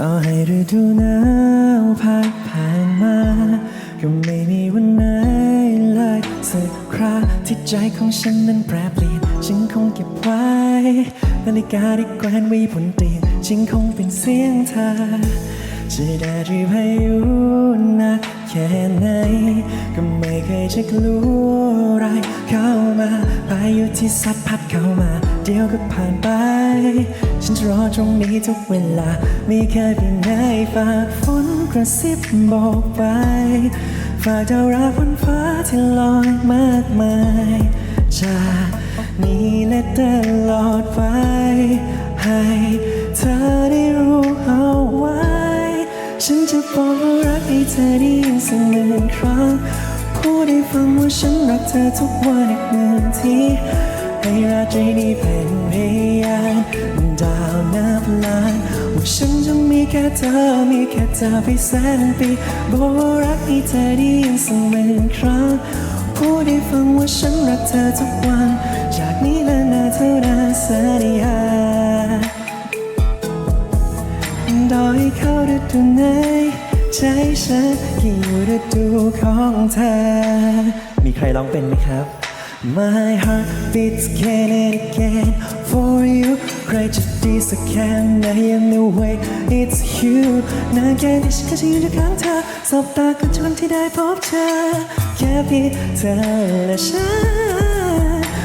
ต่อให้ฤดูหนาวพัดผ่านมา ก็ไม่มีวันไหนเลยสักคราที่ใจของฉันนั้นแปรเปลี่ยน ฉันคงเก็บไว้ นาฬิกาที่แขวนไว้บนเตียงฉันคงเป็นเสียงเธอจะได้รีบให้อยู่นักแค่ไหน ก็ไม่เคยจะกลัวอะไรเข้ามาพายุที่ซัดพัดเข้ามา เดี๋ยวก็ผ่านไป ฉันจะรอตรงนี้ทุกเวลา ไม่เคยเพียงใดฝากฝนกระซิบบอกไป ฝากดาวราบนฟ้าที่ลอยมากมายจากนี้และตลอดไป ให้เธอได้รู้เอาไว้ ฉันจะบอกว่ารักให้เธอได้ยินสักหมื่นครั้งพูดให้ฟังว่าฉันรักเธอทุกวันอีกหมื่นที ให้ราตรีนี้เป็นพยานดาวนับล้านว่าฉันจะมีแค่เธอ มีแค่เธอไปแสนปีบอกว่ารักให้เธอได้ยินสักหมื่นครั้งพูดให้ฟังว่าฉันรักเธอทุกวัน จากนี้และนาเท่านานสัญญาดอยเข้าฤดูไหนใจฉันก็อยู่ฤดูของเธอ มีใครร้องเป็นไหมครับ My heart beats again and again for you ใครจะดีสักแค่ไหน I know way it's you นานแค่ที่ฉันก็จะอยู่อยู่ข้างเธอสบตากันจนที่ได้พบเธอ แค่เพียงเธอและฉั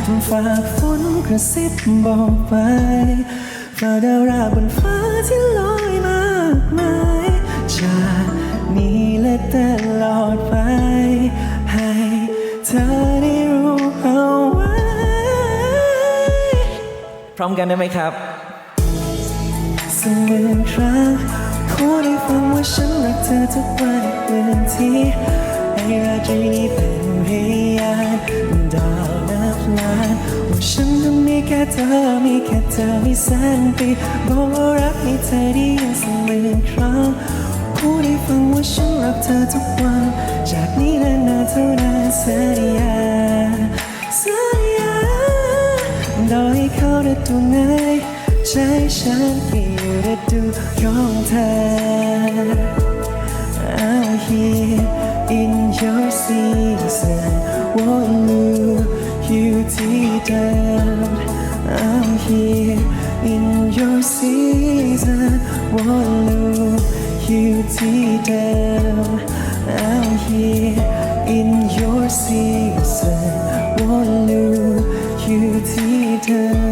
นฝากฝนกระซิบบอกไปฝากดาวราบนฟ้า ร้อมกันได้ไหมครับสักหมื่นครั้งขอได้ฟังว่าฉันรักเธอทุกวันอีกหมื่นทีให้ราตรีเป็นพยานดาวนับล้านว่าฉันจะมีแค่เธอมีแค่เธอม่แสนปีบอกว่ารักให้เธอได้ยินสักหมื่นครั้งพูดให้ฟังว่าฉันรักเธอทุกวัน จากนี้และนานเท่านานสัญญา เข้าฤดูไหนใจฉันก็อยู่ฤดูของเธอ I'm here in your season won't lose you down I'm here in your season won't lose you down I'm here in your season won't lose you down ดอย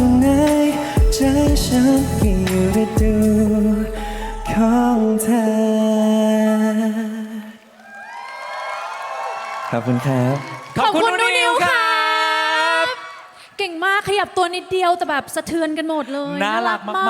เข้าฤดูไหนใจฉันก็อยู่ฤดูของเธอ ขอบคุณครับ ขอบคุณขอบคุณนิวครับ เก่งมากขยับตัวนิดเดียวแต่แบบสะเทือนกันหมดเลย น่ารักมาก